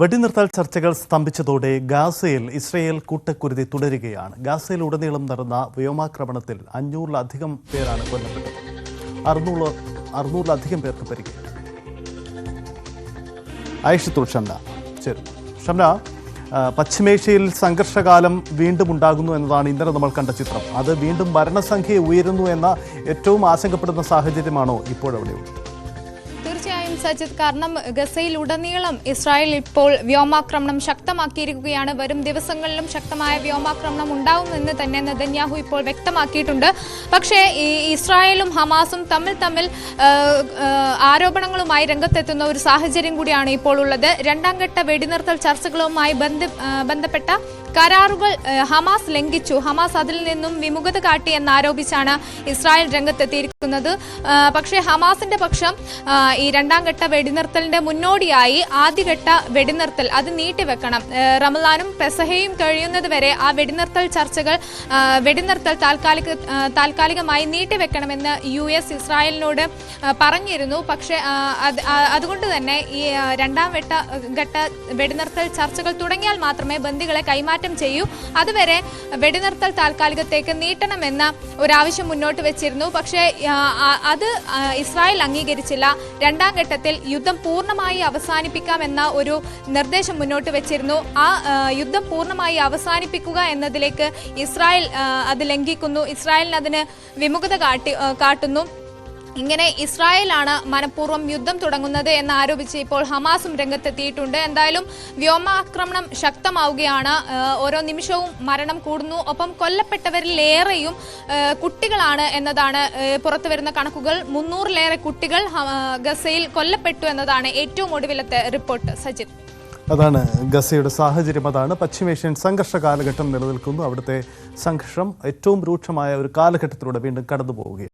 വെടിനിർത്തൽ ചർച്ചകൾ സ്തംഭിച്ചതോടെ ഗാസയിൽ ഇസ്രയേൽ കൂട്ടക്കുരുതി തുടരുകയാണ്. ഗാസയിൽ ഉടനീളം നടന്ന വ്യോമാക്രമണത്തിൽ അഞ്ഞൂറിലധികം പേരാണ് കൊല്ലപ്പെട്ടത്. അറുന്നൂറ് അറുന്നൂറിലധികം പേർക്ക് പരിക്കേറ്റു. ആയിഷത്തുൾ ഷംന. ശരി. ഷംന പശ്ചിമേഷ്യയിൽ സംഘർഷകാലം വീണ്ടും ഉണ്ടാകുന്നു എന്നതാണ് ഇന്നലെ നമ്മൾ കണ്ട ചിത്രം. അത് വീണ്ടും മരണസംഖ്യ ഉയരുന്നു എന്ന ഏറ്റവും ആശങ്കപ്പെടുന്ന സാഹചര്യമാണോ ഇപ്പോഴവിടെയുള്ളത്? സജിത് കാരണം ഗസയിൽ ഉടനീളം ഇസ്രായേൽ ഇപ്പോൾ വ്യോമാക്രമണം ശക്തമാക്കിയിരിക്കുകയാണ്. വരും ദിവസങ്ങളിലും ശക്തമായ വ്യോമാക്രമണം ഉണ്ടാവുമെന്ന് തന്നെ നെതന്യാഹു ഇപ്പോൾ വ്യക്തമാക്കിയിട്ടുണ്ട്. പക്ഷേ ഈ ഇസ്രായേലും ഹമാസും തമ്മിൽ തമ്മിൽ ആരോപണങ്ങളുമായി രംഗത്തെത്തുന്ന ഒരു സാഹചര്യം കൂടിയാണ് ഇപ്പോൾ ഉള്ളത്. രണ്ടാം ഘട്ട വെടിനിർത്തൽ ചർച്ചകളുമായി ബന്ധ ബന്ധപ്പെട്ട കരാറുകൾ ഹമാസ് ലംഘിച്ചു. ഹമാസ് അതിൽ നിന്നും വിമുഖത കാട്ടി എന്നാരോപിച്ചാണ് ഇസ്രായേൽ രംഗത്തെത്തിയിരിക്കുന്നത്. പക്ഷേ ഹമാസിന്റെ പക്ഷം ഈ രണ്ടാം ഘട്ട വെടിനിർത്തലിന്റെ മുന്നോടിയായി ആദ്യഘട്ട വെടിനിർത്തൽ അത് നീട്ടിവെക്കണം. റമലാനും പെസഹയും കഴിയുന്നതുവരെ ആ വെടിനിർത്തൽ ചർച്ചകൾ വെടിനിർത്തൽ താൽക്കാലിക താൽക്കാലികമായി നീട്ടിവെക്കണമെന്ന് യു എസ് ഇസ്രായേലിനോട് പറഞ്ഞിരുന്നു. പക്ഷേ അതുകൊണ്ട് തന്നെ ഈ രണ്ടാം ഘട്ട ഘട്ട വെടിനിർത്തൽ ചർച്ചകൾ തുടങ്ങിയാൽ മാത്രമേ ബന്ദികളെ കൈമാറ്റം ചെയ്യൂ. അതുവരെ വെടിനിർത്തൽ താൽക്കാലികത്തേക്ക് നീട്ടണമെന്ന ഒരാവശ്യം മുന്നോട്ട് വെച്ചിരുന്നു. പക്ഷേ അത് ഇസ്രായേൽ അംഗീകരിച്ചില്ല. രണ്ടാം ഘട്ടത്തിൽ യുദ്ധം പൂർണമായി അവസാനിപ്പിക്കാമെന്ന ഒരു നിർദ്ദേശം മുന്നോട്ട് വെച്ചിരുന്നു. ആ, യുദ്ധം പൂർണമായി അവസാനിപ്പിക്കുക എന്നതിലേക്ക് ഇസ്രായേൽ അത് ലംഘിക്കുന്നു. ഇസ്രായേലിന് അതിന് വിമുഖത കാട്ടി കാട്ടുന്നു. ഇങ്ങനെ ഇസ്രായേലാണ് മനഃപൂർവം യുദ്ധം തുടങ്ങുന്നത് എന്ന് ആരോപിച്ച് ഇപ്പോൾ ഹമാസും രംഗത്തെത്തിയിട്ടുണ്ട്. എന്തായാലും വ്യോമാക്രമണം ശക്തമാവുകയാണ്. ഓരോ നിമിഷവും മരണം കൂടുന്നു. ഒപ്പം കൊല്ലപ്പെട്ടവരിലേറെയും കുട്ടികളാണ് എന്നതാണ് പുറത്തു വരുന്ന കണക്കുകൾ. മുന്നൂറിലേറെ കുട്ടികൾ ഗസയിൽ കൊല്ലപ്പെട്ടു എന്നതാണ് ഏറ്റവും ഒടുവിലത്തെ റിപ്പോർട്ട്. സജിത്. അതാണ് ഗസയുടെ സാഹചര്യം. അതാണ് പശ്ചിമേഷ്യൻ സംഘർഷ കാലഘട്ടം നിലനിൽക്കുന്നു. അവിടുത്തെ സംഘർഷം ഏറ്റവും രൂക്ഷമായ ഒരു കാലഘട്ടത്തിലൂടെ വീണ്ടും കടന്നു പോവുകയാണ്